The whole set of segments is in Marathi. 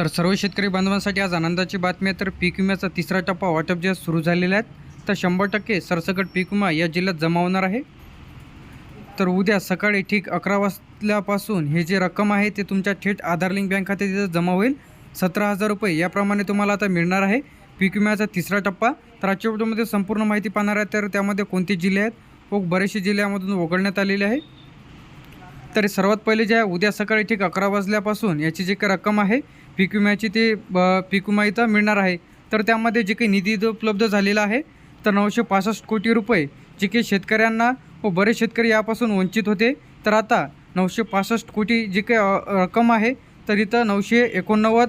तर सर्व शेतकरी बांधवांसाठी आज आनंदाची बातमी आहे. तर पीक विम्याचा तिसरा टप्पा वाटप जे सुरू झालेला आहे तर शंभर टक्के सरसकट पीक विमा या जिल्ह्यात जमा होणार आहे. तर उद्या सकाळी ठीक अकरा वाजल्यापासून हे जे रक्कम आहे ते तुमच्या थेट आधार लिंक बँक खात्यात तिथं जमा होईल. सतरा हजार रुपये याप्रमाणे तुम्हाला आता मिळणार आहे. पीक विम्याचा तिसरा टप्पा. तर आजच्या व्हिडिओमध्ये संपूर्ण माहिती पाहणार आहे तर त्यामध्ये कोणते जिल्हे आहेत व बरेचसे जिल्ह्यामधून वगळण्यात आलेले आहे. तर सर्वात पहिले जे आहे उद्या सकाळी ठीक अकरा वाजल्यापासून याची जी काही रक्कम आहे पीक विम्याची ते ब- पीक विमा इथं मिळणार आहे. तर त्यामध्ये जे काही निधी उपलब्ध झालेला आहे तर नऊशे पासष्ट कोटी रुपये जे काही शेतकऱ्यांना व बरेच शेतकरी यापासून वंचित होते. तर आता नऊशे पासष्ट कोटी जे काही रक्कम आहे तर इथं नऊशे एकोणनव्वद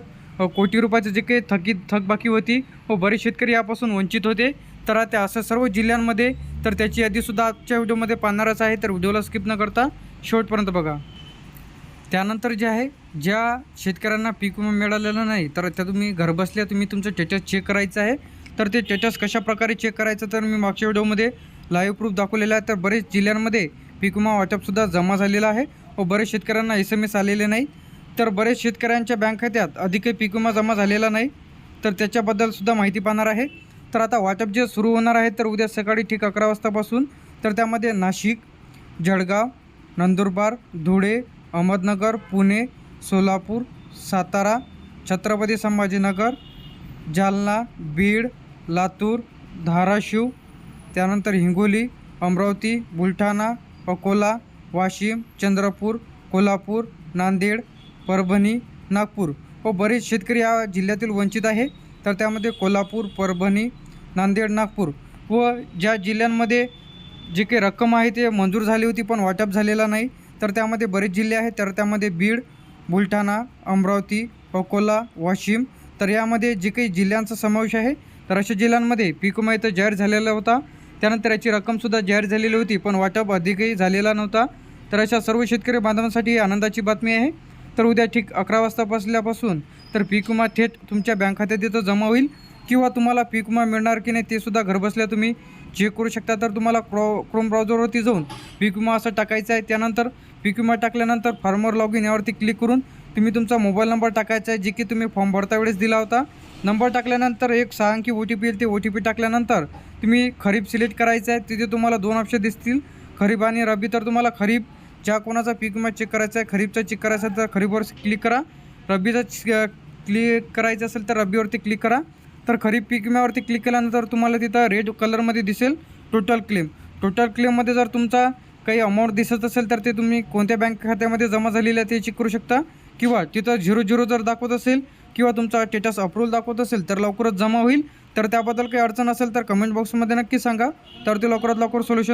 कोटी रुपयाचं जे काही थकीत थकबाकी होती व बरेच शेतकरी यापासून वंचित होते. तर आता असं सर्व जिल्ह्यांमध्ये तर त्याची यादीसुद्धा आजच्या व्हिडिओमध्ये पाहणारच आहे. तर व्हिडिओला स्किप न करता शेवटपर्यंत बघा. त्यानंतर जे आहे ज्या शेतकऱ्यांना पीक विमा मिळालेला नाही तर त्या तुम्ही घरबसल्या तुम्ही तुमचं स्टेटस चेक करायचं आहे. तर ते स्टेटस कशाप्रकारे चेक करायचं तर मी मागच्या व्हिडिओमध्ये लाईव्ह प्रूफ दाखवलेला आहे. तर बरेच जिल्ह्यांमध्ये पीक विमा वाटपसुद्धा जमा झालेला आहे व बरेच शेतकऱ्यांना एस एम एस आलेले नाही. तर बरेच शेतकऱ्यांच्या बँक खात्यात अधिकही पीक विमा जमा झालेला नाही. तर त्याच्याबद्दलसुद्धा माहिती पाहणार आहे. तर आता वाटप जे सुरू होणार आहे तर उद्या सकाळी ठीक अकरा वाजतापासून तर त्यामध्ये नाशिक जळगाव नंदुरबार धुळे अहमदनगर पुणे सोलापूर सातारा छत्रपती संभाजीनगर जालना बीड लातूर धाराशिव त्यानंतर हिंगोली अमरावती बुलढाणा अकोला वाशिम चंद्रपूर कोल्हापूर नांदेड परभणी नागपूर व बरेच शेतकरी या जिल्ह्यातील वंचित आहे. तर त्यामध्ये कोल्हापूर परभणी नांदेड नागपूर व ज्या जिल्ह्यांमध्ये जी काही रक्कम आहे ते मंजूर झाली होती पण वाटप झालेला नाही. तर त्यामध्ये बरेच जिल्हे आहेत. तर त्यामध्ये बीड बुलढाणा अमरावती अकोला वाशिम. तर यामध्ये जे काही जिल्ह्यांचा समावेश आहे तर अशा जिल्ह्यांमध्ये पीक विमा इथं जाहीर झालेला होता. त्यानंतर याची रक्कमसुद्धा जाहीर झालेली होती पण वाटप अधिकही झालेला नव्हता. तर अशा सर्व शेतकरी बांधवांसाठी ही आनंदाची बातमी आहे. तर उद्या ठीक अकरा वाजता बसल्यापासून तर पीक विमा थेट तुमच्या बँक खात्यात इथं जमा होईल. किंवा तुम्हाला पीक विमा मिळणार की नाही ते सुद्धा घरबसल्या तुम्ही चेक करू शकता तर तुम्हाला क्रॉ क्रोम ब्राउझरवरती जाऊन पीक विमा असं टाकायचं आहे. त्यानंतर पीक विमा टाकल्यानंतर फार्मर लॉग इन यावरती क्लिक करून तुम्ही तुमचा मोबाईल नंबर टाकायचा आहे जे की तुम्ही फॉर्म भरता वेळेस दिला होता. नंबर टाकल्यानंतर एक सहा अंकी ओ टी पी येईल ते ओ टी पी टाकल्यानंतर तुम्ही खरीप सिलेक्ट करायचं आहे. तिथे तुम्हाला दोन ऑप्शन दिसतील. खरीप आणि रब्बी. तर तुम्हाला खरीप ज्या कोणाचा पीक विमा चेक करायचा आहे खरीपचा चेक करायचा तर खरीपवर क्लिक करा. रब्बीचा क्लिक करायचं असेल तर रब्बीवरती क्लिक करा. तर खरीप पीक विम्यावरती क्लिक केल्यानंतर तुम्हाला तिथं रेड कलरमध्ये दिसेल टोटल क्लेम टोटल क्लेममध्ये जर तुमचा काही अमाऊंट दिसत असेल तर ते तुम्ही कोणत्या बँक खात्यामध्ये जमा झालेलं आहे ते चेक करू शकता. किंवा तिथं झिरो झिरो जर दाखवत असेल किंवा तुमचा स्टेटस अप्रूव्हल दाखवत असेल तर लवकरच जमा होईल. तर त्याबद्दल काही अडचण असेल तर कमेंट बॉक्समध्ये नक्की सांगा. तर ते लवकरात लवकर सोल्युशन